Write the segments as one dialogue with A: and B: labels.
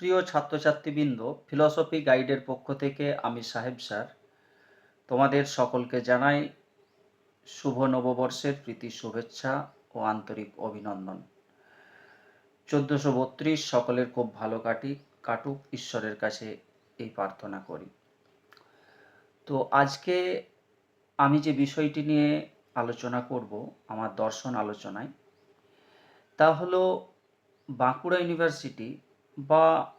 A: প্রিয় ছাত্রছাত্রীবৃন্দ ফিলসফি গাইডের পক্ষ থেকে আমি সাহেব স্যার। তোমাদের সকলকে জানাই শুভ নববর্ষের প্রীতি, শুভেচ্ছা ও আন্তরিক অভিনন্দন। চোদ্দোশো বত্রিশ সকলের খুব ভালো কাটি কাটুক, ঈশ্বরের কাছে এই প্রার্থনা করি। তো আজকে আমি যে বিষয়টি নিয়ে আলোচনা করব, আমার দর্শন আলোচনায়, তা হলো বাঁকুড়া ইউনিভার্সিটি বা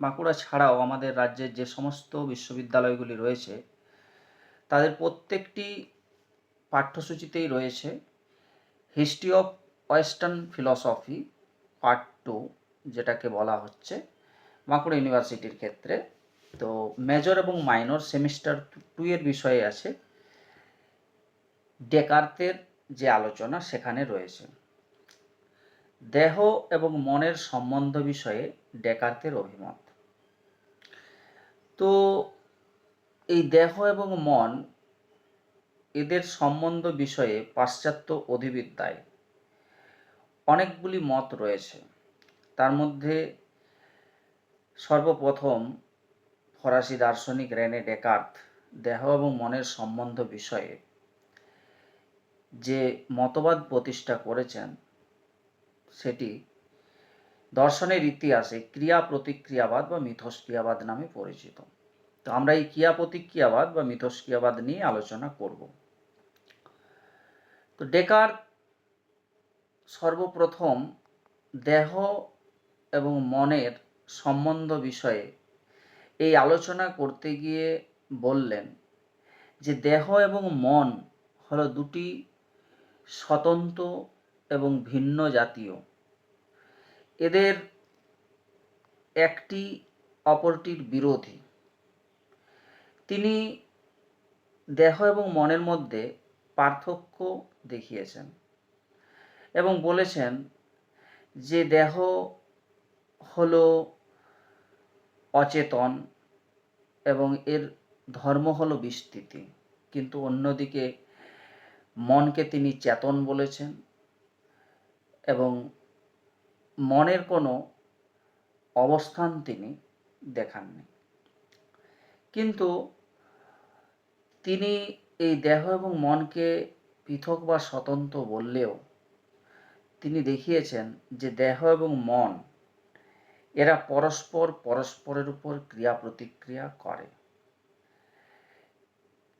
A: বাঁকুড়া ছাড়াও আমাদের রাজ্যের যে সমস্ত বিশ্ববিদ্যালয়গুলি রয়েছে, তাদের প্রত্যেকটি পাঠ্যসূচিতেই রয়েছে history of western philosophy part two যেটাকে বলা হচ্ছে বাঁকুড়া ইউনিভার্সিটির ক্ষেত্রে। তো মেজর এবং মাইনর সেমিস্টার টু এর বিষয়ে আছে। ডেকার্তের যে আলোচনা সেখানে রয়েছে। দেহ এবং মনের সম্বন্ধ বিষয়ে ডেকার্তের অভিমত। তো এই দেহ এবং মন এদের সম্বন্ধ বিষয়ে পাশ্চাত্য অধিবিদ্যায় অনেকগুলি মত রয়েছে। তার মধ্যে সর্বপ্রথম ফরাসি দার্শনিক রেনে ডেকার্ত দেহ এবং মনের সম্বন্ধ বিষয়ে যে মতবাদ প্রতিষ্ঠা করেছেন সেটি দর্শনের ইতিহাসে ক্রিয়া প্রতিক্রিয়াবাদ বা মিথস্ক্রিয়াবাদ নামে পরিচিত। তো আমরা এই ক্রিয়া প্রতিক্রিয়াবাদ বা মিথস্ক্রিয়াবাদ নিয়ে আলোচনা করব। তো ডেকার সর্বপ্রথম দেহ এবং মনের সম্বন্ধ বিষয়ে এই আলোচনা করতে গিয়ে বললেন যে দেহ এবং মন হলো দুটি স্বতন্ত্র এবং ভিন্ন জাতীয়। এদের একটি, অপরটির বিরোধী। তিনি দেহ এবং মনের মধ্যে পার্থক্য দেখিয়েছেন এবং বলেছেন যে দেহ হলো অচেতন এবং এর ধর্ম হলো বিস্তৃতি। কিন্তু অন্যদিকে মনকে তিনি চেতন বলেছেন এবং মনের কোনো অবস্থান তিনি দেখাননি। কিন্তু তিনি এই দেহ এবং মনকে পৃথক বা স্বতন্ত্র বললেও তিনি দেখিয়েছেন যে দেহ এবং মন এরা পরস্পর পরস্পরের উপর ক্রিয়া প্রতিক্রিয়া করে।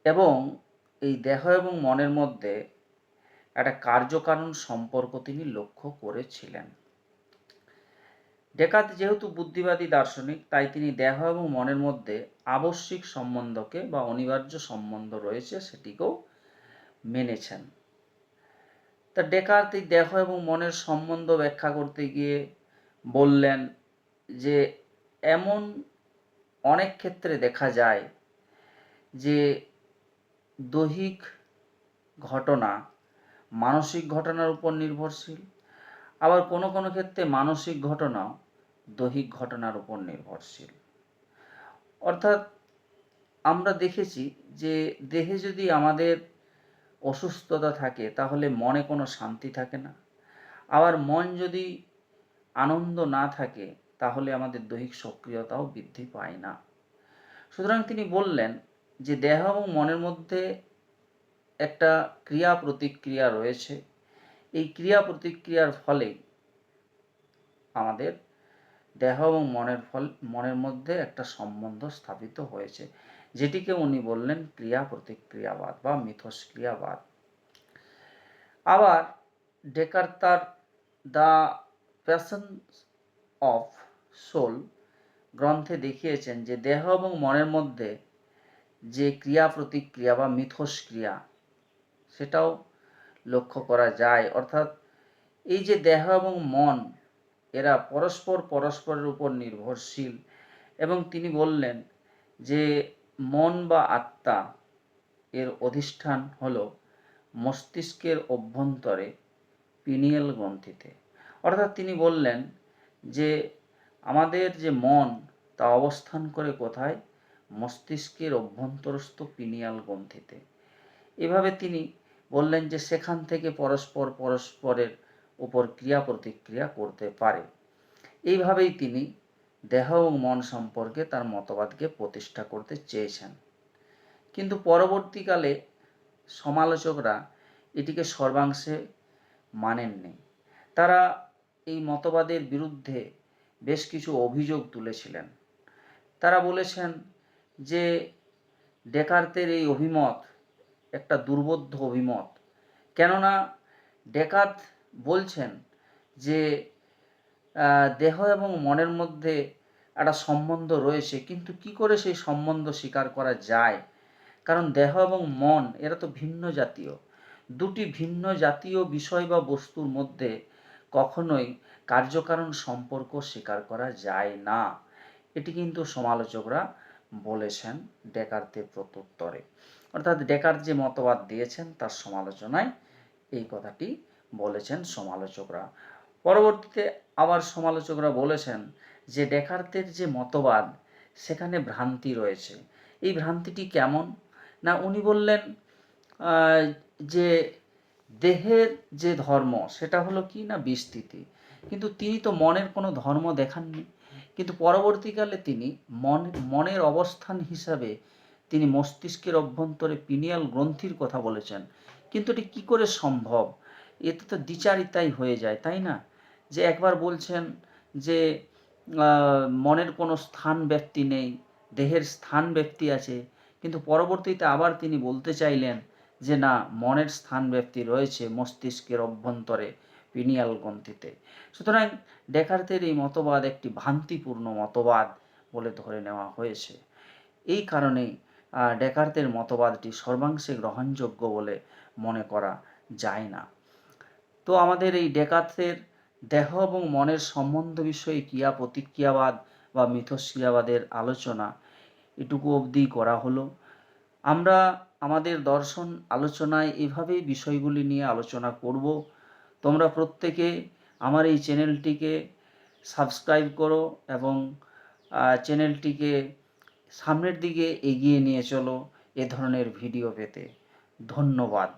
A: এবং এই দেহ এবং মনের মধ্যে একটা কার্যকারণ সম্পর্ক তিনি লক্ষ্য করেছিলেন। ডেকাত যেহেতু বুদ্ধিবাদী দার্শনিক, তাই তিনি দেহ এবং মনের মধ্যে আবশ্যিক সম্বন্ধকে বা অনিবার্য সম্বন্ধ রয়েছে সেটিকেও মেনেছেন। তা ডেকার্ত এই দেহ এবং মনের সম্বন্ধ ব্যাখ্যা করতে গিয়ে বললেন যে, এমন অনেক ক্ষেত্রে দেখা যায় যে দৈহিক ঘটনা মানসিক ঘটনার উপর নির্ভরশীল। আবার কোনো কোনো ক্ষেত্রে মানসিক ঘটনাও দৈহিক ঘটনার উপর নির্ভরশীল। অর্থাৎ আমরা দেখেছি যে দেহে যদি আমাদের অসুস্থতা থাকে, তাহলে মনে কোনো শান্তি থাকে না। আবার মন যদি আনন্দ না থাকে, তাহলে আমাদের দৈহিক সক্রিয়তাও বৃদ্ধি পায় না। সুতরাং তিনি বললেন যে দেহ এবং মনের মধ্যে একটা ক্রিয়া প্রতিক্রিয়া রয়েছে। এই ক্রিয়া প্রতিক্রিয়ার ফলে আমাদের দেহ এবং মনের ফল, মনের মধ্যে একটা সম্বন্ধ স্থাপিত হয়েছে, যেটিকে উনি বললেন ক্রিয়া প্রতিক্রিয়াবাদ বা মিথস্ক্রিয়াবাদ। আবার ডেকার তার দ্য প্যাশন অফ সোল গ্রন্থে দেখিয়েছেন যে দেহ এবং মনের মধ্যে যে ক্রিয়া প্রতিক্রিয়া বা মিথস্ক্রিয়া সেটাও লক্ষ্য করা যায়। অর্থাৎ এই যে দেহ এবং মন, এরা পরস্পর পরস্পরের উপর নির্ভরশীল। এবং তিনি বললেন যে মন বা আত্মা এর অধিষ্ঠান হল মস্তিষ্কের অভ্যন্তরে পিনিয়াল গ্রন্থিতে। অর্থাৎ তিনি বললেন যে আমাদের যে মন, তা অবস্থান করে কোথায়? মস্তিষ্কের অভ্যন্তরস্থ পিনিয়াল গ্রন্থিতে। এভাবে তিনি বললেন যে সেখান থেকে পরস্পর পরস্পরের উপর ক্রিয়া প্রতিক্রিয়া করতে পারে। এইভাবেই তিনি দেহ এবং মন সম্পর্কে তার মতবাদকে প্রতিষ্ঠা করতে চেয়েছেন। কিন্তু পরবর্তীকালে সমালোচকরা এটিকে সর্বাংশে মানেননি। তারা এই মতবাদের বিরুদ্ধে বেশ কিছু অভিযোগ তুলেছিলেন। তারা বলেছেন যে ডেকার্তের এই অভিমত একটা দুর্বোধ্য অভিমত। কেননা ডেকাত বলছেন যে দেহ এবং মনের মধ্যে একটা সম্বন্ধ রয়েছে, কিন্তু কি করে সেই সম্বন্ধ স্বীকার করা যায়? কারণ দেহ এবং মন, এরা তো ভিন্ন জাতীয়। দুটি ভিন্ন জাতীয় বিষয় বা বস্তুর মধ্যে কখনোই কার্যকারণ সম্পর্ক স্বীকার করা যায় না। এটি কিন্তু সমালোচকরা বলেছেন ডেকার্তের প্রত্যুত্তরে। অর্থাৎ ডেকার যে মতবাদ দিয়েছেন তার সমালোচনায় এই কথাটি বলেছেন সমালোচকরা। পরবর্তীতে আবার সমালোচকরা বলেছেন যে ডেকার্তের যে মতবাদ, সেখানে ভ্রান্তি রয়েছে। এই ভ্রান্তিটি কেমন? না, উনি বললেন যে দেহের যে ধর্ম, সেটা হলো কি না বিস্তৃতি। কিন্তু তিনি তো মনের কোনো ধর্ম দেখাননি। কিন্তু পরবর্তীকালে তিনি মন, মনের অবস্থান হিসাবে তিনি মস্তিষ্কের অভ্যন্তরে পিনিয়াল গ্রন্থির কথা বলেছেন। কিন্তু এটি কী করে সম্ভব? এতে তো দ্বিচারিতাই হয়ে যায়, তাই না? যে একবার বলছেন যে মনের কোনো স্থান ব্যক্তি নেই, দেহের স্থান ব্যক্তি আছে, কিন্তু পরবর্তীতে আবার তিনি বলতে চাইলেন যে, না, মনের স্থান ব্যক্তি রয়েছে মস্তিষ্কের অভ্যন্তরে পিনিয়াল গ্রন্থিতে। সুতরাং ডেকার্তের এই মতবাদ একটি ভ্রান্তিপূর্ণ মতবাদ বলে ধরে নেওয়া হয়েছে। এই কারণেই ডেকার্তের মতবাদটি সর্বাংশে গ্রহণযোগ্য বলে মনে করা যায় না। তো আমাদের এই ডেকার্তের দেহ এবং মনের সম্বন্ধ বিষয়ে ক্রিয়া প্রতিক্রিয়াবাদ বা মিথস্ক্রিয়াবাদের আলোচনা এটুকু অবধি করা হলো। আমরা আমাদের দর্শন আলোচনায় এভাবেই বিষয়গুলি নিয়ে আলোচনা করব। তোমরা প্রত্যেকে আমার এই চ্যানেলটিকে সাবস্ক্রাইব করো এবং চ্যানেলটিকে সামনের দিকে এগিয়ে নিয়ে চলো এ ধরনের ভিডিও পেতে। ধন্যবাদ।